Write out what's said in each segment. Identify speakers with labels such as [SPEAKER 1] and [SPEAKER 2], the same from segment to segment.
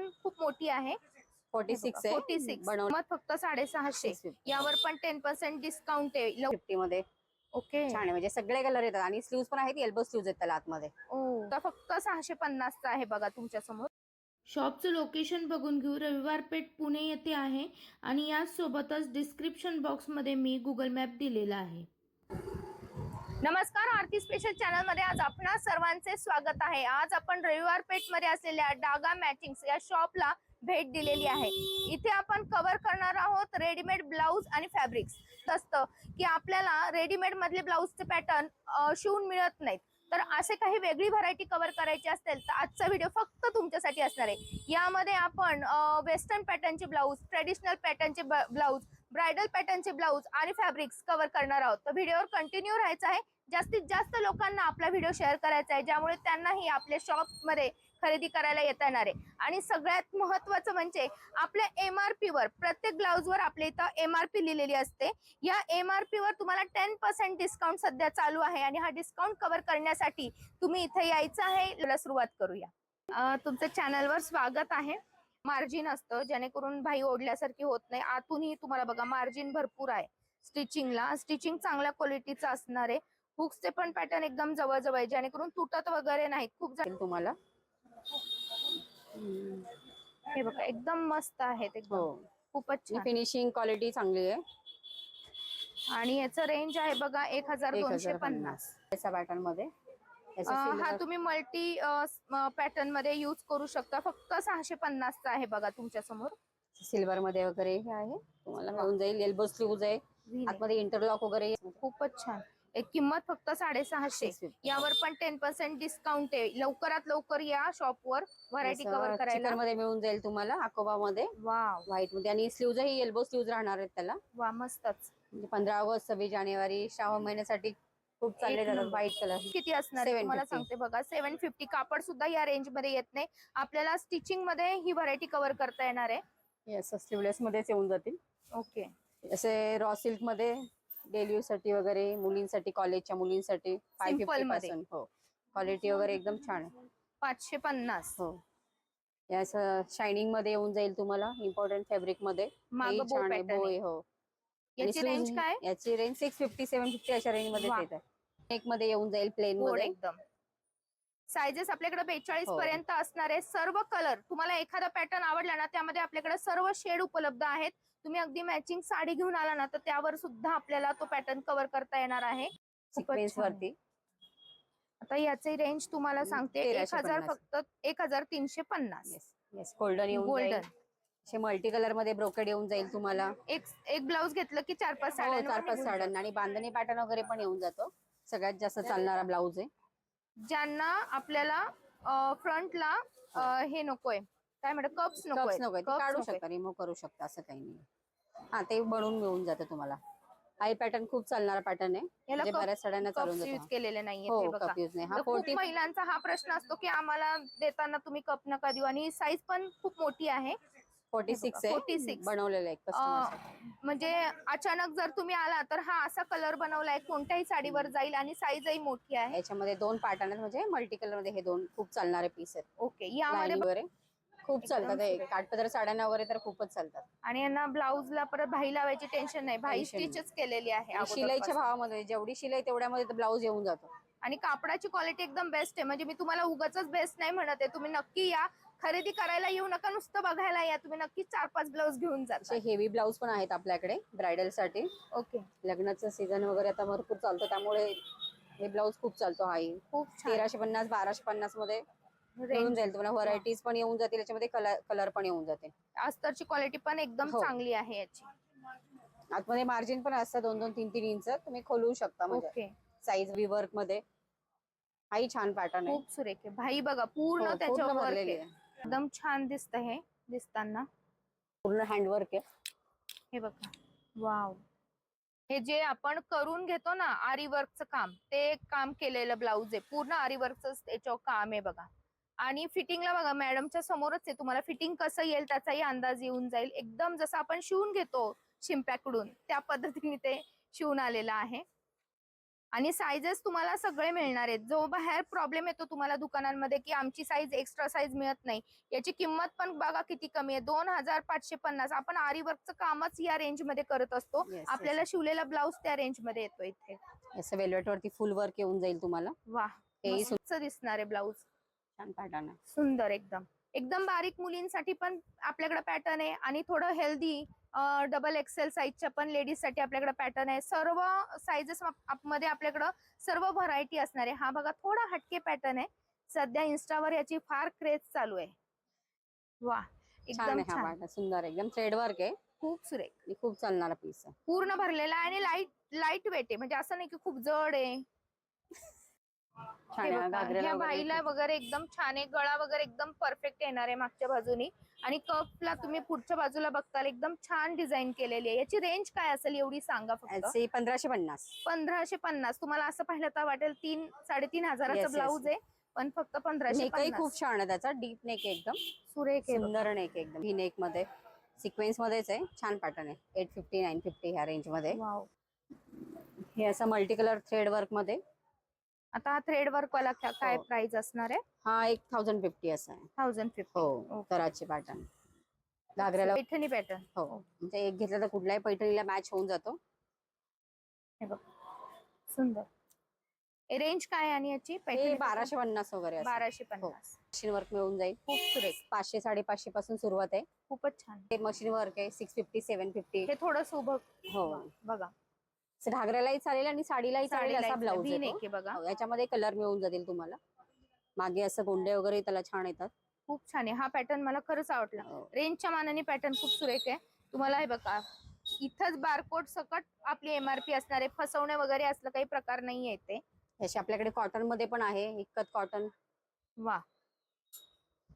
[SPEAKER 1] पण खूप मोठी आहे.
[SPEAKER 2] फोर्टी सिक्स आहे.
[SPEAKER 1] फोर्टी सिक्स मग फक्त साडेसहाशे.
[SPEAKER 2] 650.
[SPEAKER 1] यावर पण टेन पर्सेंट डिस्काउंट आहे. लव-
[SPEAKER 2] फिफ्टी मध्ये.
[SPEAKER 1] ओके
[SPEAKER 2] छान आहे. म्हणजे सगळे कलर येतात. आणि स्लीव्ह पण आहेत एल्बो स्लीव्ह आहेत त्याला आतमध्ये.
[SPEAKER 1] फक्त सहाशे पन्नासचा आहे बघा तुमच्यासमोर
[SPEAKER 3] शॉपचं लोकेशन बघून घेऊ. रविवार पेठ पुणे येथे आहे. आणि याचसोबतच डिस्क्रिप्शन बॉक्समध्ये मी गुगल मॅप दिलेला आहे.
[SPEAKER 1] नमस्कार आरती स्पेशल चॅनलमध्ये आज आपणा सर्वांचे स्वागत आहे. आज आपण रविवार पेठमध्ये असलेल्या डागा मॅचिंग या शॉपला भेट दिलेली आहे. इथे आपण कव्हर करणार आहोत रेडीमेड ब्लाऊज आणि फॅब्रिक्स असतं की आपल्याला रेडीमेड मधले ब्लाऊजचे पॅटर्न शिवून मिळत नाहीत. तर असे काही वेगळी व्हरायटी कव्हर करायची असेल तर आजचा व्हिडिओ फक्त तुमच्यासाठी असणार आहे. यामध्ये आपण वेस्टर्न पॅटर्नचे ब्लाऊज ट्रेडिशनल पॅटर्नचे ब्लाऊज ब्रायडल पॅटर्नचे ब्लाऊज आणि फॅब्रिक्स कव्हर करणार आहोत. तर व्हिडिओवर कंटिन्यू राहायचं आहे. जास्तीत जास्त लोकांना आपला व्हिडिओ शेअर करायचा आहे ज्यामुळे त्यांनाही आपल्या शॉपमध्ये खरेदी करायला येता येणार आहे. आणि सगळ्यात महत्वाचं म्हणजे आपल्या एम आर पीवर प्रत्येक ब्लाऊजवर आपल्या इथं एम आर पी लिहिलेली असते. या एम आर वर तुम्हाला टेन पर्सेंट डिस्काउंट सध्या चालू आहे आणि हा डिस्काउंट कव्हर करण्यासाठी तुम्ही इथे यायचं आहे. सुरुवात करूया. तुमच्या तुमचं चॅनलवर स्वागत आहे. मार्जिन असतं जेणेकरून भाई ओढल्यासारखी होत नाही. आतूनही तुम्हाला बघा मार्जिन भरपूर आहे स्टिचिंगला. स्टिचिंग चांगल्या क्वालिटीचं असणार आहे. हुक्सचे पण पॅटर्न एकदम जवळजवळ आहे जेणेकरून तुटत वगैरे नाहीत खूप जण
[SPEAKER 2] तुम्हाला.
[SPEAKER 1] हे बघा एकदम मस्त आहेत एकदम.
[SPEAKER 2] हो.
[SPEAKER 1] खूपच
[SPEAKER 2] फिनिशिंग क्वालिटी चांगली आहे.
[SPEAKER 1] आणि याचं रेंज आहे बघा एक हजार दोनशे पन्नास. पॅटर्नमध्ये. हा तुम्ही मल्टी पॅटर्नमध्ये युज करू शकता. फक्त सहाशे पन्नासचा आहे बघा तुमच्यासमोर.
[SPEAKER 2] सिल्वर मध्ये वगैरे हे आहे. तुम्हाला मिळून जाईल एल्बो स्लीव्ह आहे आतमध्ये इंटरलॉक वगैरे आहे.
[SPEAKER 1] खूपच छान. एक किंमत फक्त साडेसहाशे.
[SPEAKER 2] 650.
[SPEAKER 1] यावर पण टेन पर्सेंट डिस्काउंट आहे. लवकरात लवकर या शॉपवर व्हरायटी कव्हर करायला.
[SPEAKER 2] मध्ये मिळून जाईल तुम्हाला अकोबा मध्ये
[SPEAKER 1] वा
[SPEAKER 2] व्हाईटमध्ये आणि स्लीव्ह ही एल्बो स्लीव्ह राहणार आहेत त्याला.
[SPEAKER 1] वा मस्तच.
[SPEAKER 2] म्हणजे पंधरा ऑगस्ट सव्वीस जानेवारी श्रावण महिन्यासाठी खूप जातात
[SPEAKER 1] नंबर.
[SPEAKER 2] व्हाईट कलर
[SPEAKER 1] किती असणार आहे?
[SPEAKER 2] 750.
[SPEAKER 1] तुम्हाला सांगते बघा. सेव्हन फिफ्टी कापड सुद्धा या रेंजमध्ये येत नाही. आपल्याला स्टिचिंगमध्ये ही व्हरायटी कव्हर करता येणार आहे.
[SPEAKER 2] येस स्लीवलेस मध्येच येऊन जातील.
[SPEAKER 1] ओके
[SPEAKER 2] असे रॉ सिल्कमध्ये डेली यूजसाठी वगैरे मुलींसाठी कॉलेजच्या मुलींसाठी फाय फिफ्टी
[SPEAKER 1] मध्ये.
[SPEAKER 2] पासून. हो. क्वालिटी वगैरे एकदम छान आहे.
[SPEAKER 1] पाचशे पन्नास.
[SPEAKER 2] हो. यास शायनिंगमध्ये येऊन जाईल तुम्हाला. इम्पॉर्टंट
[SPEAKER 1] फॅब्रिकमध्ये.
[SPEAKER 2] छान आहे. हो.
[SPEAKER 1] याची रेंज काय?
[SPEAKER 2] याची range six fifty seven fifty अशा रेंजमध्ये
[SPEAKER 1] वा.
[SPEAKER 2] एक मध्ये येऊन जाईल प्लेन गोडमध्ये.
[SPEAKER 1] एकदम. सायझेस आपल्याकडे बेचाळीस
[SPEAKER 2] हो.
[SPEAKER 1] पर्यंत असणार सर्व कलर तुम्हाला एखादा पॅटर्न आवडला ना त्यामध्ये आपल्याकडे सर्व शेड उपलब्ध आहेत. तुम्ही अगदी मॅचिंग साडी घेऊन आला ना तर त्यावर सुद्धा आपल्याला तो पॅटर्न कव्हर करता येणार आहे. खूपच
[SPEAKER 2] सिक्वेन्स
[SPEAKER 1] छान.
[SPEAKER 2] वरती.
[SPEAKER 1] आता याची रेंज तुम्हाला सांगते. एक
[SPEAKER 2] 1350.
[SPEAKER 1] हजार फक्त एक हजार तीनशे पन्नास.
[SPEAKER 2] येस येस गोल्डन येऊन असे मल्टी कलरमध्ये ब्रोकेड येऊन जाईल तुम्हाला.
[SPEAKER 1] एक एक ब्लाऊज घेतलं की चार पाच
[SPEAKER 2] हो चार
[SPEAKER 1] साड्या
[SPEAKER 2] पाच साड्यांना. आणि बांधणी पॅटर्न वगैरे पण येऊन जातो. सगळ्यात जास्त चालणारा ब्लाऊज आहे.
[SPEAKER 1] ज्यांना आपल्याला फ्रंटला हे. नकोय. काय म्हणतात? कप्स नकोय
[SPEAKER 2] कप्स नको काढू शकता रिमूव्ह करू शकता असं काही नाही. हा ते बनवून मिळून जातं तुम्हाला. हा पॅटर्न खूप चालणारा पॅटर्न आहे. म्हणजे बऱ्याच साड्यांना चालून
[SPEAKER 1] यूज केलेले नाहीये
[SPEAKER 2] हो,
[SPEAKER 1] हे
[SPEAKER 2] नाही. हा 40
[SPEAKER 1] महिलांचा हा प्रश्न असतो की आम्हाला देताना तुम्ही कप नका देऊ. आणि साईज पण खूप मोठी आहे.
[SPEAKER 2] फोर्टी सिक्स आहे.
[SPEAKER 1] 46.
[SPEAKER 2] बनवलेलं आहे
[SPEAKER 1] म्हणजे अचानक जर तुम्ही आला तर हा असा कलर बनवलाय कोणत्याही साडीवर जाईल आणि साईजही मोठी आहे.
[SPEAKER 2] याच्यामध्ये दोन आहेत म्हणजे मल्टी कलरमध्ये हे दोन खूप चालणारे पीस आहेत.
[SPEAKER 1] ओके यामध्ये
[SPEAKER 2] खूप चालतात हे. काठपदर साड्यांना वगैरे तर खूपच चालतात.
[SPEAKER 1] आणि यांना ब्लाऊजला परत भाई लावायची टेन्शन नाही. भाई. स्टिचच केलेली आहे
[SPEAKER 2] शिलाईच्या. भावामध्ये जेवढी शिलाई तेवढ्यामध्ये ब्लाऊज येऊन जातो.
[SPEAKER 1] आणि कापडाची क्वालिटी एकदम बेस्ट आहे. म्हणजे मी तुम्हाला उगाच बेस्ट नाही म्हणत आहे. तुम्ही नक्की या. खरेदी करायला येऊ नका नुसतं बघायला या. तुम्ही नक्की चार पाच ब्लाऊज घेऊन जा
[SPEAKER 2] असे हेवी ब्लाऊज पण आहेत आपल्याकडे ब्रायडलसाठी
[SPEAKER 1] ओके.
[SPEAKER 2] लग्नाचं सीझन वगैरे आता भरपूर चालतं त्यामुळे हे ब्लाऊज खूप चालतो हाही
[SPEAKER 1] खूप छान.
[SPEAKER 2] तेराशे पन्नास बाराशे
[SPEAKER 1] पन्नासमध्ये.
[SPEAKER 2] मिळून जाईल तुम्हाला व्हरायटीज पण येऊन जातील याच्यामध्ये कलर कलर पण येऊन जाते
[SPEAKER 1] अस्तरची क्वालिटी पण एकदम
[SPEAKER 2] हो.
[SPEAKER 1] चांगली आहे याची.
[SPEAKER 2] आतमध्ये मार्जिन पण असतं दोन दोन तीन तीन इंच तुम्ही खोलवू शकता म्हणजे.
[SPEAKER 1] ओके.
[SPEAKER 2] साईज वर्कमध्ये. हाही छान पॅटर्न आहे.
[SPEAKER 1] खूप सुरेख आहे. भाई बघा पूर्ण
[SPEAKER 2] हो,
[SPEAKER 1] त्याच्यावर
[SPEAKER 2] पूर्ण
[SPEAKER 1] work
[SPEAKER 2] भरलेली
[SPEAKER 1] आहे. एकदम छान दिसत हे दिसताना.
[SPEAKER 2] पूर्ण हँडवर्क आहे.
[SPEAKER 1] हे बघा. वाव हे जे आपण करून घेतो ना आरी वर्कचं काम ते काम केलेलं ब्लाऊज आहे. पूर्ण आरी वर्कच त्याच्यावर काम आहे बघा. आणि फिटिंगला बघा मॅडमच्या समोरच आहे. तुम्हाला फिटिंग कसं येईल त्याचाही अंदाज येऊन जाईल. एकदम जसं आपण शिवून घेतो शिंप्याकडून त्या पद्धतीने ते शिवून आलेलं आहे. आणि साईजेस तुम्हाला सगळे मिळणार आहेत. जो बाहेर प्रॉब्लेम येतो तुम्हाला दुकानांमध्ये की आमची साईज एक्स्ट्रा साईज मिळत नाही. याची किंमत पण बघा किती कमी आहे. दोन हजार पाचशे पन्नास. आपण आरी वर्कचं कामच या रेंजमध्ये करत असतो.
[SPEAKER 2] Yes, yes.
[SPEAKER 1] आपल्याला शिवलेला ब्लाऊज त्या रेंजमध्ये येतो इथे.
[SPEAKER 2] असं वेल्वेट वरती फुल वर्क येऊन जाईल तुम्हाला.
[SPEAKER 1] वा.
[SPEAKER 2] हेही
[SPEAKER 1] मस्त दिसणार आहे ब्लाऊज
[SPEAKER 2] छान पॅटर्न आहे.
[SPEAKER 1] सुंदर एकदम. एकदम बारीक मुलींसाठी पण आपल्याकडे पॅटर्न आहे. आणि थोडं हेल्दी डबल एक्सेल साईजच्या पण लेडीजसाठी आपल्याकडे पॅटर्न आहे. सर्व साईजेस मध्ये आपल्याकडं सर्व व्हरायटी असणार आहे. हा बघा थोडा हटके पॅटर्न आहे. सध्या इन्स्टावर याची फार क्रेज चालू आहे. वा एकदम
[SPEAKER 2] हा
[SPEAKER 1] छान.
[SPEAKER 2] सुंदर. एकदम थ्रेड वर्क आहे.
[SPEAKER 1] खूप सुरेख.
[SPEAKER 2] खूप चालणारा पीस आहे.
[SPEAKER 1] पूर्ण भरलेला आहे आणि लाइट लाइट वेट आहे. म्हणजे असं नाही की खूप जड आहे. हे बघा, ह्या बाईला वगैरे एकदम छान आहे. गळा वगैरे एकदम परफेक्ट येणार आहे मागच्या बाजूनी. आणि कपला तुम्ही पुढच्या बाजूला बघताल एकदम छान डिझाईन केलेली आहे. याची रेंज काय असेल एवढी सांगा फक्त.
[SPEAKER 2] याचे पंधराशे पन्नास.
[SPEAKER 1] पंधराशे पन्नास. तुम्हाला असं पाहिलं तर वाटेल तीन साडेतीन
[SPEAKER 2] Yes,
[SPEAKER 1] हजाराचं
[SPEAKER 2] yes.
[SPEAKER 1] ब्लाऊज आहे. पण फक्त पंधराशे
[SPEAKER 2] नेकही
[SPEAKER 1] पन्नास.
[SPEAKER 2] खूप छान आहे त्याचा. डीप नेक एकदम.
[SPEAKER 1] सुरेख आहे बघ.
[SPEAKER 2] सुंदर नेक एकदम. ही नेकमध्ये सिक्वेन्स मध्येच आहे. छान पॅटर्न आहे. एट फिफ्टी नाईन फिफ्टी ह्या
[SPEAKER 1] रेंजमध्ये.
[SPEAKER 2] हे असं मल्टी कलर थ्रेड वर्कमध्ये.
[SPEAKER 1] आता हा थ्रेड वर्क वाला क्या- काय
[SPEAKER 2] हो.
[SPEAKER 1] प्राइस असणार आहे?
[SPEAKER 2] हा एक थाउजंड फिफ्टी असा आहे.
[SPEAKER 1] थाउजंड फिफ्टी
[SPEAKER 2] हो. कराची पॅटर्न घागऱ्याला
[SPEAKER 1] पैठणी पॅटर्न
[SPEAKER 2] हो. म्हणजे एक घेतला तर कुठल्याही पैठणीला मॅच होऊन जातो.
[SPEAKER 1] हे बघ. सुंदर. रेंज काय आणि याची?
[SPEAKER 2] हे बाराशे पन्नास वगैरे.
[SPEAKER 1] बाराशे पन्नास.
[SPEAKER 2] मशीन वर्क मिळून जाईल.
[SPEAKER 1] खूप सुरेख
[SPEAKER 2] पाचशे साडेपाचशे पासून सुरुवात आहे.
[SPEAKER 1] खूपच छान.
[SPEAKER 2] हे मशीन वर्क आहे. सिक्स फिफ्टी सेव्हन फिफ्टी
[SPEAKER 1] हे थोडं उभं
[SPEAKER 2] हो.
[SPEAKER 1] बघा.
[SPEAKER 2] घागऱ्यालाही चालेल आणि साडीलाही चालेल असा ब्लाऊज
[SPEAKER 1] बघा.
[SPEAKER 2] याच्यामध्ये कलर मिळून जातील तुम्हाला. मागे असं गोंडे वगैरे त्याला छान येतात.
[SPEAKER 1] खूप छान आहे. हा पॅटर्न मला खरंच आवडला.
[SPEAKER 2] हो.
[SPEAKER 1] रेंजच्या मानाने पॅटर्न खूप सुरेख आहे. तुम्हाला हे बघा इथंच बारकोड सकट आपली एमआरपी असणार आहे. फसवणे वगैरे असलं काही प्रकार नाही येते
[SPEAKER 2] याचे आपल्याकडे कॉटनमध्ये पण आहे. इकत कॉटन
[SPEAKER 1] वा.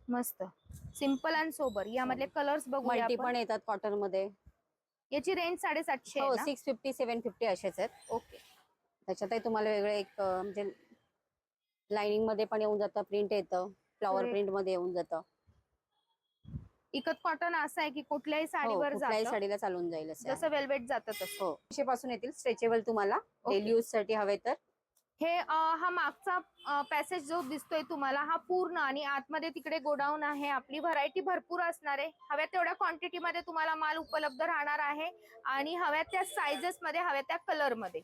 [SPEAKER 1] मस्त. सिंपल अँड सोबर यामधले कलर्स
[SPEAKER 2] मल्टी
[SPEAKER 1] आपण.
[SPEAKER 2] पण येतात कॉटनमध्ये.
[SPEAKER 1] याची रेंज साडेसातशे
[SPEAKER 2] हो? सिक्स फिफ्टी सेव्हन फिफ्टी असेच आहेत
[SPEAKER 1] ओके
[SPEAKER 2] त्याच्यातही तुम्हाला वेगळं एक म्हणजे लाइनिंगमध्ये पण येऊन जातं प्रिंट येतं फ्लॉवर. प्रिंटमध्ये येऊन जातं
[SPEAKER 1] इकत कॉटन असं आहे की कुठल्याही
[SPEAKER 2] हो,
[SPEAKER 1] साडीवर
[SPEAKER 2] कुठल्याही साडीला चालून जाईल.
[SPEAKER 1] जसं वेल्वेट जातं तसं
[SPEAKER 2] हो पासून येतील स्ट्रेचेबल तुम्हाला. डेली यूजसाठी हवे तर
[SPEAKER 1] हे हा मागचा पॅसेज जो दिसतोय तुम्हाला हा पूर्ण आणि आतमध्ये तिकडे गोडाऊन आहे. आपली व्हरायटी भरपूर असणार आहे. हव्या तेवढ्या क्वांटिटी मध्ये तुम्हाला माल उपलब्ध राहणार आहे आणि हव्या त्या सायझेसमध्ये हव्या त्या कलरमध्ये.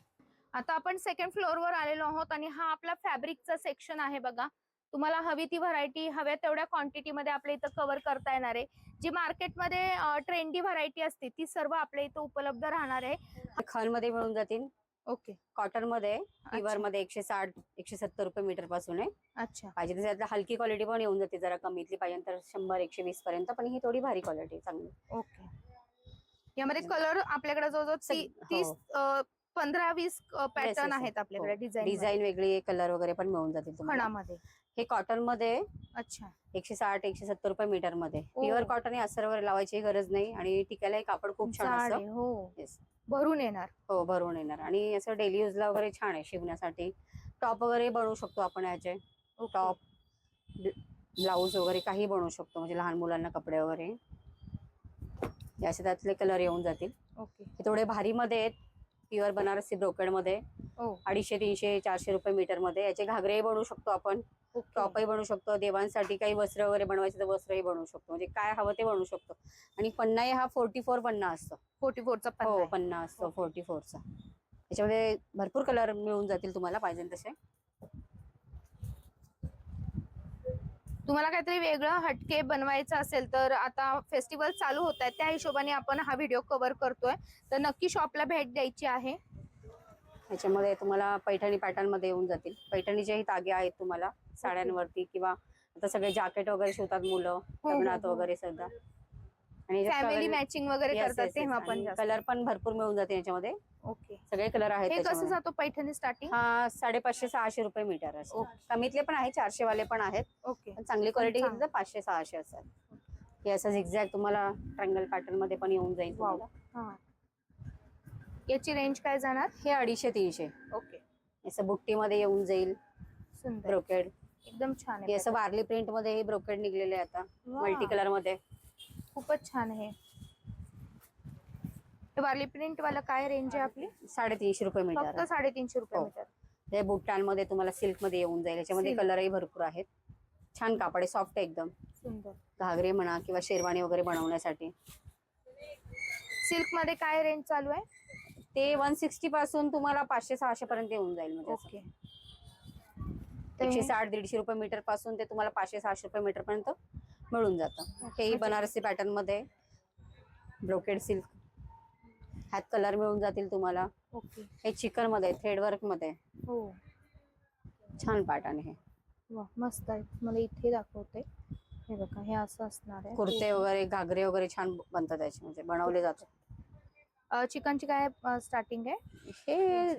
[SPEAKER 1] आता आपण सेकंड फ्लोअरवर आलेलो आहोत आणि हा आपला फॅब्रिकचा सेक्शन आहे बघा. तुम्हाला हवी ती व्हरायटी हव्या तेवढ्या क्वांटिटी मध्ये आपल्या इथं कव्हर करता येणार आहे. जी मार्केटमध्ये ट्रेंडी व्हरायटी असते ती सर्व आपल्या इथं उपलब्ध राहणार आहे.
[SPEAKER 2] खानमध्ये मिळून जातील.
[SPEAKER 1] ओके.
[SPEAKER 2] कॉटनमध्ये प्युअर
[SPEAKER 1] अच्छा.
[SPEAKER 2] मध्ये एकशे साठ एकशे सत्तर रुपये मीटरपासून आहे.
[SPEAKER 1] अच्छा.
[SPEAKER 2] पाहिजे तर त्यातला हलकी क्वालिटी पण येऊन जाते जरा कमीतली. पाहिजे तर शंभर एकशे वीस पर्यंत पण ही थोडी भारी क्वालिटी चांगली.
[SPEAKER 1] ओके. यामध्ये कलर आपल्याकडे जवळजवळ तीस
[SPEAKER 2] हो.
[SPEAKER 1] अ, पंधरा वीस पॅटर्न आहेत. आपल्याकडे
[SPEAKER 2] हो.
[SPEAKER 1] डिझाईन
[SPEAKER 2] डिझाईन वेगळी कलर वगैरे पण मिळून तुम्हाला.
[SPEAKER 1] खणामध्ये
[SPEAKER 2] हे कॉटनमध्ये
[SPEAKER 1] अच्छा.
[SPEAKER 2] एकशे साठ एकशे सत्तर रुपये
[SPEAKER 1] मीटरमध्ये.
[SPEAKER 2] प्युअर कॉटन आहे असर वगैरे लावायची गरज नाही आणि टिकायला कापड खूप छान असतं.
[SPEAKER 1] हो. भरून येणार.
[SPEAKER 2] हो भरून येणार. आणि असं डेली यूजला वगैरे छान आहे शिवण्यासाठी. टॉप वगैरे बनवू शकतो आपण याचे. टॉप ब्लाऊज वगैरे काही बनवू शकतो. म्हणजे लहान मुलांना कपडे वगैरे. हे असे त्यातले कलर येऊन जातील.
[SPEAKER 1] ओके.
[SPEAKER 2] हे थोडे भारी मध्ये आहेत. प्युअर बनारसी ब्रोकेडमध्ये.
[SPEAKER 1] ओ
[SPEAKER 2] अडीचशे तीनशे चारशे रुपये मीटरमध्ये. याचे घागरेही बनवू शकतो आपण. टॉपही बनवू शकतो. देवांसाठी काही वस्त्र वगैरे बनवायचे तर वस्त्रही बनवू शकतो. म्हणजे काय हवं ते बनवू शकतो. आणि पन्नाही हा फोर्टी फोर पन्ना असतो.
[SPEAKER 1] फोर्टी फोरचा
[SPEAKER 2] हो पन्ना असतो. फोर्टी फोरचा त्याच्यामध्ये भरपूर कलर मिळून जातील तुम्हाला. पाहिजे तसे.
[SPEAKER 1] तुम्हाला काहीतरी वेगळं हटके बनवायचं असेल तर आता फेस्टिवल चालू होत आहे त्या हिशोबाने आपण हा व्हिडिओ कव्हर करतोय. तर नक्की शॉपला भेट द्यायची आहे.
[SPEAKER 2] याच्यामध्ये तुम्हाला पैठणी पॅटर्नमध्ये येऊन जातील. पैठणीचेही तागे आहेत तुम्हाला. साड्यांवरती किंवा आता सगळे जॅकेट वगैरे शिवतात मुलं
[SPEAKER 1] हो,
[SPEAKER 2] लग्नात
[SPEAKER 1] हो.
[SPEAKER 2] वगैरे सुद्धा आणि
[SPEAKER 1] फॅमिली मॅचिंग वगैरे करतात तेव्हा पण
[SPEAKER 2] कलर पण भरपूर मिळून जाते याच्यामध्ये.
[SPEAKER 1] ओके.
[SPEAKER 2] सगळे कलर आहेत
[SPEAKER 1] हे कसं
[SPEAKER 2] त्याच्यामध्ये.
[SPEAKER 1] जातो पैठणी स्टार्टिंग
[SPEAKER 2] हा साडेपाचशे सहाशे रुपये मीटर असतो.
[SPEAKER 1] ओके.
[SPEAKER 2] कमीतले पण आहे चारशे वाले पण आहेत.
[SPEAKER 1] ओके.
[SPEAKER 2] पण चांगली क्वालिटी. घेतली तर पाचशे सहाशे असतात हे असं झिगझॅग तुम्हाला ट्रँगल पॅटर्नमध्ये पण येऊन जाईल
[SPEAKER 1] वाव.
[SPEAKER 2] तुम्हाला.
[SPEAKER 1] हा. याची रेंज काय जाणार?
[SPEAKER 2] हे अडीचशे तीनशे.
[SPEAKER 1] ओके.
[SPEAKER 2] असं बुट्टी मध्ये येऊन जाईल.
[SPEAKER 1] सुंदर.
[SPEAKER 2] ब्रोकेड
[SPEAKER 1] एकदम छान
[SPEAKER 2] हे
[SPEAKER 1] आहे
[SPEAKER 2] असं वारली प्रिंटमध्ये हे ब्रोकेड निघलेले आहे आता
[SPEAKER 1] वा.
[SPEAKER 2] मल्टी कलरमध्ये.
[SPEAKER 1] खूपच छान आहे. हे वारली प्रिंट वाला काय रेंज आहे आपली?
[SPEAKER 2] साडेतीनशे रुपये
[SPEAKER 1] फक्त
[SPEAKER 2] मीटर
[SPEAKER 1] साडेतीनशे रुपये
[SPEAKER 2] हो.
[SPEAKER 1] मीटर
[SPEAKER 2] हे बुट्टांमध्ये तुम्हाला सिल्कमध्ये येऊन जाईल याच्यामध्ये
[SPEAKER 1] Silk.
[SPEAKER 2] कलरही भरपूर आहेत. छान कापड आहे सॉफ्ट आहे एकदम.
[SPEAKER 1] सुंदर.
[SPEAKER 2] घागरे म्हणा किंवा शेरवाणी वगैरे बनवण्यासाठी.
[SPEAKER 1] सिल्कमध्ये काय रेंज चालू आहे?
[SPEAKER 2] ते वन सिक्स्टी पासून तुम्हाला पाचशे सहाशे पर्यंत येऊन जाईल म्हणजे असं.
[SPEAKER 1] ओके.
[SPEAKER 2] एकशे साठ दीडशे रुपये मीटरपासून ते तुम्हाला पाचशे सहाशे रुपये मीटर पर्यंत मिळून जातं.
[SPEAKER 1] म्हणजे-
[SPEAKER 2] बनारसी पॅटर्नमध्ये ब्रोकेड सिल्क ह्यात कलर मिळून जातील तुम्हाला.
[SPEAKER 1] ओके
[SPEAKER 2] हे चिकनमध्ये थ्रेड वर्कमध्ये.
[SPEAKER 1] हो.
[SPEAKER 2] छान पॅटर्न आहे
[SPEAKER 1] वा मस्त आहे. मला इथे दाखवते. हे बघा हे असं असणार आहे.
[SPEAKER 2] कुर्ते वगैरे घागरे वगैरे छान बनतात त्याचे म्हणजे बनवले जातात.
[SPEAKER 1] चिकनची काय स्टार्टिंग आहे?
[SPEAKER 2] हे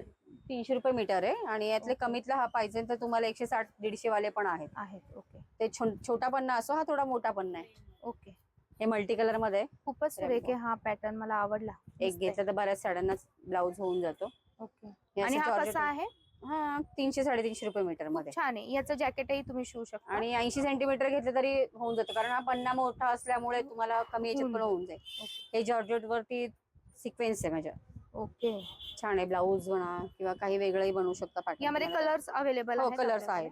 [SPEAKER 2] तीनशे रुपये मीटर आहे आणि यातले कमीतला हा पाहिजे तर तुम्हाला एकशे साठ दीडशे वाले पण आहेत.
[SPEAKER 1] आहेत ओके.
[SPEAKER 2] ते छोटा पन्ना असो हा थोडा मोठा पन्ना आहे
[SPEAKER 1] ओके.
[SPEAKER 2] हे मल्टी कलरमध्ये.
[SPEAKER 1] खूपच आहे हा पॅटर्न मला आवडला.
[SPEAKER 2] एक. घेतलं तर बऱ्याच साड्यांना ब्लाऊज होऊन जातो.
[SPEAKER 1] ओके. आणि हा कसा आहे?
[SPEAKER 2] हा तीनशे साडेतीनशे रुपये मीटरमध्ये.
[SPEAKER 1] छान आहे. याचं जॅकेटही तुम्ही शिवू शकता.
[SPEAKER 2] आणि ऐंशी सेंटीमीटर घेतलं तरी होऊन जातं कारण हा पन्ना मोठा असल्यामुळे तुम्हाला कमी याच्यात पण होऊन जाईल. हे जॉर्जेट वरती सिक्वेन्स आहे माझ्या.
[SPEAKER 1] ओके.
[SPEAKER 2] छान आहे ब्लाऊज म्हणा किंवा काही वेगळंही बनवू शकता pattern.
[SPEAKER 1] यामध्ये. कलर्स अवेलेबल
[SPEAKER 2] हो कलर्स? आहेत.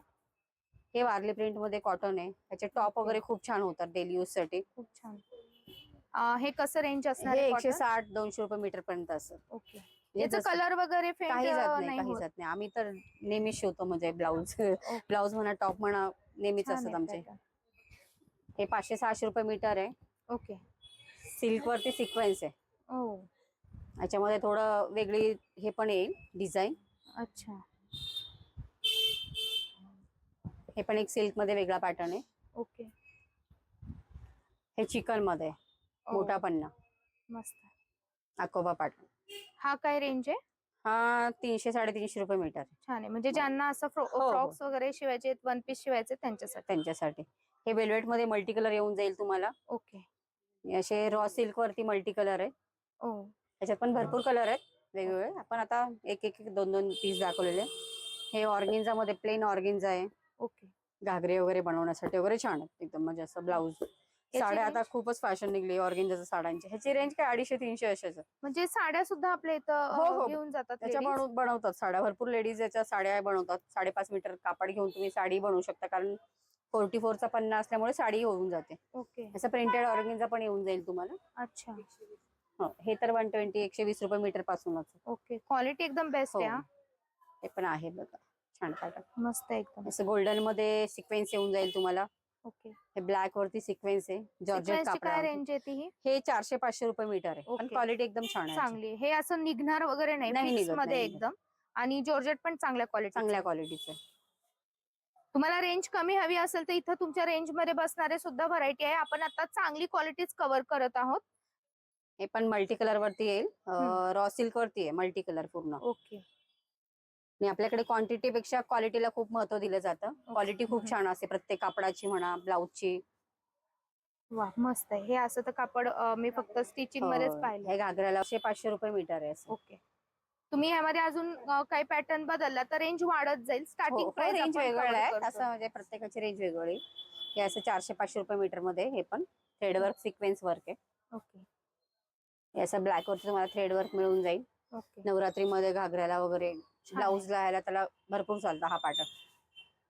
[SPEAKER 2] हे वारली प्रिंटमध्ये कॉटन आहे. त्याचे टॉप वगैरे खूप छान होतात डेली यूजसाठी.
[SPEAKER 1] खूप छान. अ, हे कसं रेंज असणार
[SPEAKER 2] हे
[SPEAKER 1] आहे
[SPEAKER 2] एकशे
[SPEAKER 1] cotton?
[SPEAKER 2] साठ दोनशे रुपये मीटर पर्यंत असं.
[SPEAKER 1] ओके.
[SPEAKER 2] हे
[SPEAKER 1] याचं
[SPEAKER 2] जसं-
[SPEAKER 1] कलर वगैरे
[SPEAKER 2] काही जात नाही
[SPEAKER 1] नाही
[SPEAKER 2] काही
[SPEAKER 1] होत.
[SPEAKER 2] जात नाही. आम्ही तर नेहमी शिवतो म्हणजे ब्लाऊज. ब्लाऊज म्हणा टॉप म्हणा नेहमीच
[SPEAKER 1] छान
[SPEAKER 2] असतात
[SPEAKER 1] आहे
[SPEAKER 2] आमचे.
[SPEAKER 1] pattern.
[SPEAKER 2] हे पाचशे सहाशे रुपये मीटर आहे.
[SPEAKER 1] ओके.
[SPEAKER 2] सिल्क वरती सिक्वेन्स आहे. याच्यामध्ये थोडं वेगळी हे पण येईल डिझाईन.
[SPEAKER 1] अच्छा.
[SPEAKER 2] हे पण एक सिल्कमध्ये वेगळा पॅटर्न आहे.
[SPEAKER 1] ओके.
[SPEAKER 2] हे
[SPEAKER 1] चिकनमध्ये
[SPEAKER 2] मोठा पन्ना.
[SPEAKER 1] मस्त.
[SPEAKER 2] अकोबा पॅटर्न.
[SPEAKER 1] हा काय रेंज आहे?
[SPEAKER 2] हा तीनशे साडेतीनशे रुपये मीटर
[SPEAKER 1] छान आहे. म्हणजे ज्यांना असं
[SPEAKER 2] हो.
[SPEAKER 1] फ्रॉक्स वगैरे शिवायचे वन पीस शिवायचे त्यांच्यासाठी.
[SPEAKER 2] त्यांच्यासाठी. हे वेल्वेटमध्ये मल्टी कलर येऊन जाईल तुम्हाला.
[SPEAKER 1] ओके.
[SPEAKER 2] हे असे रॉ सिल्क वरती मल्टी कलर आहे.
[SPEAKER 1] ओ
[SPEAKER 2] त्याच्यात पण भरपूर कलर आहेत वेगवेगळे. आपण आता एक एक एक दोन दोन पीस दाखवलेले. हे ऑर्गिन्झा मध्ये प्लेन ऑर्गिन्झा आहे.
[SPEAKER 1] ओके.
[SPEAKER 2] घागरे वगैरे बनवण्यासाठी वगैरे छान आहेत एकदम म्हणजे असं ब्लाऊज साड्या आता? खूपच फॅशन निघली ऑर्गिन्झाच्या साड्यांची. ह्याची रेंज काय? अडीचशे तीनशे अशाच.
[SPEAKER 1] म्हणजे साड्या सुद्धा आपल्या इथं
[SPEAKER 2] हो, हो.
[SPEAKER 1] घेऊन जातात
[SPEAKER 2] त्याच्या बनवतात साड्या. भरपूर लेडीज याच्या साड्या बनवतात. साडेपाच मीटर कापड घेऊन तुम्ही साडी बनवू शकता कारण फोर्टी फोरचा पन्ना असल्यामुळे साडी होऊन जाते.
[SPEAKER 1] ओके.
[SPEAKER 2] असं प्रिंटेड ऑर्गिनचा पण येऊन जाईल तुम्हाला.
[SPEAKER 1] अच्छा.
[SPEAKER 2] हो, तर वन ट्वेंटी एकशे वीस रुपये मीटर पासूनच आहे.
[SPEAKER 1] ओके क्वालिटी एकदम बेस्ट
[SPEAKER 2] हो.
[SPEAKER 1] आहे हा.
[SPEAKER 2] पण आहे बघा छान पॅटर्न
[SPEAKER 1] मस्त आहे एकदम
[SPEAKER 2] असं गोल्डनमध्ये सिक्वेन्स येऊन जाईल तुम्हाला
[SPEAKER 1] ओके
[SPEAKER 2] हे ब्लॅक वरती सिक्वेन्स आहे जॉर्जेट
[SPEAKER 1] काय
[SPEAKER 2] कापड
[SPEAKER 1] रेंज येते ही
[SPEAKER 2] हे चारशे पाचशे रुपये मीटर आहे पण. क्वालिटी एकदम छान आहे याची.
[SPEAKER 1] चांगली आहे. हे असं निघणार वगैरे नाही
[SPEAKER 2] नाही
[SPEAKER 1] फिक्स
[SPEAKER 2] निघत,
[SPEAKER 1] मध्ये
[SPEAKER 2] नाही निघत.
[SPEAKER 1] एकदम आणि जॉर्जेट पण चांगल्या क्वालिटी
[SPEAKER 2] चांगल्या क्वालिटीचं
[SPEAKER 1] तुम्हाला रेंज कमी हवी असेल तर इथं तुमच्या रेंजमध्ये बसणारे सुद्धा व्हरायटी आहे आपण आता चांगली क्वालिटीज कव्हर करत आहोत
[SPEAKER 2] हे पण मल्टी कलर वरती येईल. रॉ सिल्क वरती आहे मल्टी कलर पूर्ण.
[SPEAKER 1] ओके.
[SPEAKER 2] आणि आपल्याकडे क्वांटिटी पेक्षा क्वालिटीला खूप महत्त्व दिलं जातं. क्वालिटी खूप. छान असते प्रत्येक कापडाची म्हणा ब्लाऊजची
[SPEAKER 1] वा मस्त आहे. हे असं तर कापड अं, मी फक्त स्टिचिंग मध्येच. पाहिलं.
[SPEAKER 2] हे घागऱ्याला एकशे पाचशे रुपये मीटर आहे असं.
[SPEAKER 1] ओके. तुम्ही यामध्ये अजून अं, काही पॅटर्न बदलला तर रेंज वाढत जाईल. स्टार्टिंग
[SPEAKER 2] हो, रेंज वेगवेगळ्या आहेत असं म्हणजे प्रत्येकाची रेंज वेगळी. हे असं चारशे पाचशे रुपये मीटरमध्ये हे पण थ्रेड वर्क सिक्वेन्स वर्क आहे.
[SPEAKER 1] ओके.
[SPEAKER 2] असं ब्लॅक वरती तुम्हाला थ्रेड वर्क मिळून जाईल. नवरात्रीमध्ये घागऱ्याला वगैरे ब्लाऊज. लावायला त्याला भरपूर चालतं हा पॅटर्न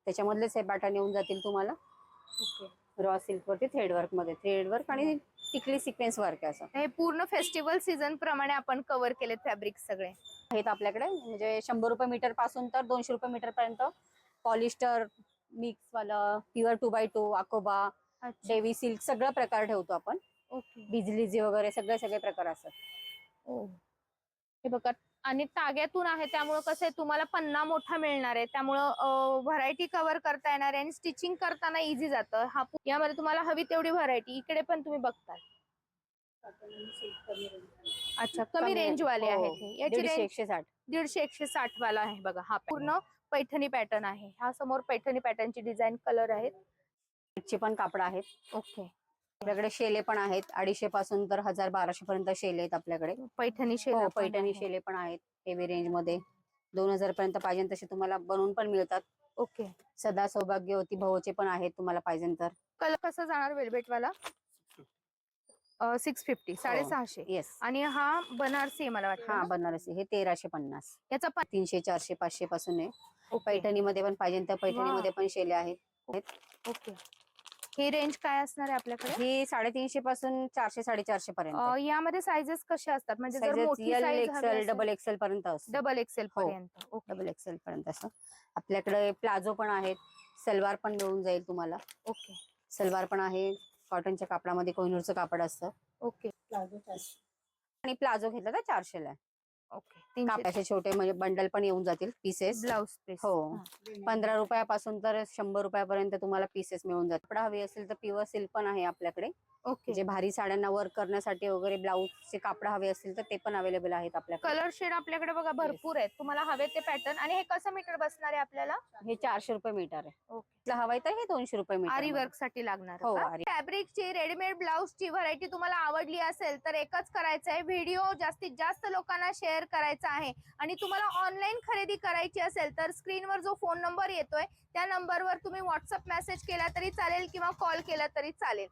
[SPEAKER 2] त्याच्यामधलेच हे पॅटर्न येऊन जातील तुम्हाला. रॉ सिल्क वरती थ्रेड वर्कमध्ये. थ्रेड वर्क आणि टिकली सिक्वेन्स वर्क असं.
[SPEAKER 1] हे पूर्ण फेस्टिवल सीझन प्रमाणे आपण कव्हर केले फॅब्रिक सगळे.
[SPEAKER 2] आहेत आपल्याकडे. म्हणजे शंभर रुपये मीटरपासून तर दोनशे रुपये मीटर पर्यंत. पॉलिस्टर मिक्स वाला प्युअर टू बाय टू अकोबा
[SPEAKER 1] अच्छा.
[SPEAKER 2] डेवी सिल्क सगळं प्रकार ठेवतो आपण.
[SPEAKER 1] ओके.
[SPEAKER 2] बिजलीजी वगैरे सगळे सगळे प्रकार असतात.
[SPEAKER 1] ओ. हे बघा आणि ताग्यातून आहे त्यामुळे कसं आहे तुम्हाला पन्ना मोठा मिळणार आहे. त्यामुळं व्हरायटी कव्हर करता येणार आहे आणि स्टिचिंग करताना इझी जातं. हा यामध्ये तुम्हाला हवी तेवढी व्हरायटी इकडे पण तुम्ही बघताय. अच्छा कमी रेंज वाले
[SPEAKER 2] हो,
[SPEAKER 1] आहेत हे. याची रेंज
[SPEAKER 2] एकशे साठ.
[SPEAKER 1] दीडशे एकशे साठ वाला आहे बघा हा पूर्ण पैठणी पॅटर्न आहे. हा समोर पैठणी पॅटर्नची डिझाईन कलर आहेत.
[SPEAKER 2] पण कापड आहेत.
[SPEAKER 1] ओके.
[SPEAKER 2] आपल्याकडे शेले पण आहेत. अडीचशे पासून तर हजार बाराशे पर्यंत शेले आहेत आपल्याकडे.
[SPEAKER 1] पैठणी शेला
[SPEAKER 2] हो
[SPEAKER 1] पण
[SPEAKER 2] पैठणी. शेले पण आहेत हेवी रेंजमध्ये. दोन हजार पर्यंत पाहिजे तसे तुम्हाला बनवून पण मिळतात.
[SPEAKER 1] ओके.
[SPEAKER 2] सदा सौभाग्यवती भाऊचे पण आहेत तुम्हाला पाहिजे तर.
[SPEAKER 1] कलर कसं जाणार वेलवेट वाला सिक्स फिफ्टी साडेसहाशे.
[SPEAKER 2] येस
[SPEAKER 1] आणि हा बनारसी आहे मला वाटतं
[SPEAKER 2] हा
[SPEAKER 1] ना?
[SPEAKER 2] बनारसी. हे तेराशे पन्नास.
[SPEAKER 1] याचा
[SPEAKER 2] तीनशे चारशे पाचशे पासून आहे. पैठणीमध्ये पण पाहिजे तर पैठणीमध्ये पण शेले आहेत.
[SPEAKER 1] ओके. ही रेंज काय असणार आहे आपल्याकडे?
[SPEAKER 2] ही साडेतीनशे पासून चारशे साडेचारशे पर्यंत.
[SPEAKER 1] अं, यामध्ये सायझेस कसे असतात? म्हणजे जर मोठी
[SPEAKER 2] एक्सेल डबल एक्सेल पर्यंत असतो.
[SPEAKER 1] डबल एक्सेल
[SPEAKER 2] हो.
[SPEAKER 1] पर्यंत. ओके
[SPEAKER 2] डबल एक्सेल पर्यंत असं आपल्याकडे प्लाझो पण आहेत. सलवार पण मिळून जाईल तुम्हाला.
[SPEAKER 1] ओके
[SPEAKER 2] सलवार पण आहे. कॉटनच्या कापडामध्ये कोहिनूरचं कापड असतं.
[SPEAKER 1] ओके
[SPEAKER 2] आणि प्लाझो घेतला तर चारशेला? आहे
[SPEAKER 1] ओके.
[SPEAKER 2] कापडाचे छोटे म्हणजे बंडल पण येऊन जातील पीसेस
[SPEAKER 1] ब्लाउज पीस
[SPEAKER 2] हो. पंधरा रुपयापासून तर शंभर रुपयापर्यंत तुम्हाला पीसेस मिळून जातात कपडा हवी असेल तर प्युअर सिल्क पण आहे आपल्याकडे.
[SPEAKER 1] ओके.
[SPEAKER 2] जे भारी साड्यांना वर्क करण्यासाठी वगैरे ब्लाऊजचे कापड हवे असतील तर ते पण अवेलेबल आहेत आपल्याकडे.
[SPEAKER 1] कलर शेड आपल्याकडे बघा भरपूर आहेत. तुम्हाला हवे ते पॅटर्न आणि हे कसं मीटर बसणार आहे आपल्याला?
[SPEAKER 2] हे चारशे रुपये मीटर आहे.
[SPEAKER 1] ओके.
[SPEAKER 2] तुला हवाय तर हे दोनशे रुपये
[SPEAKER 1] आरी
[SPEAKER 2] मीटर
[SPEAKER 1] वर्कसाठी लागणार
[SPEAKER 2] हो, आरी.
[SPEAKER 1] फॅब्रिकची रेडीमेड ब्लाउजची व्हरायटी तुम्हाला आवडली असेल तर एकच करायचं आहे. व्हिडिओ जास्तीत जास्त लोकांना शेअर करायचा आहे. आणि तुम्हाला ऑनलाईन खरेदी करायची असेल तर स्क्रीनवर जो फोन नंबर येतोय त्या नंबरवर तुम्ही व्हॉट्सअप मेसेज केला तरी चालेल किंवा कॉल केला तरी चालेल.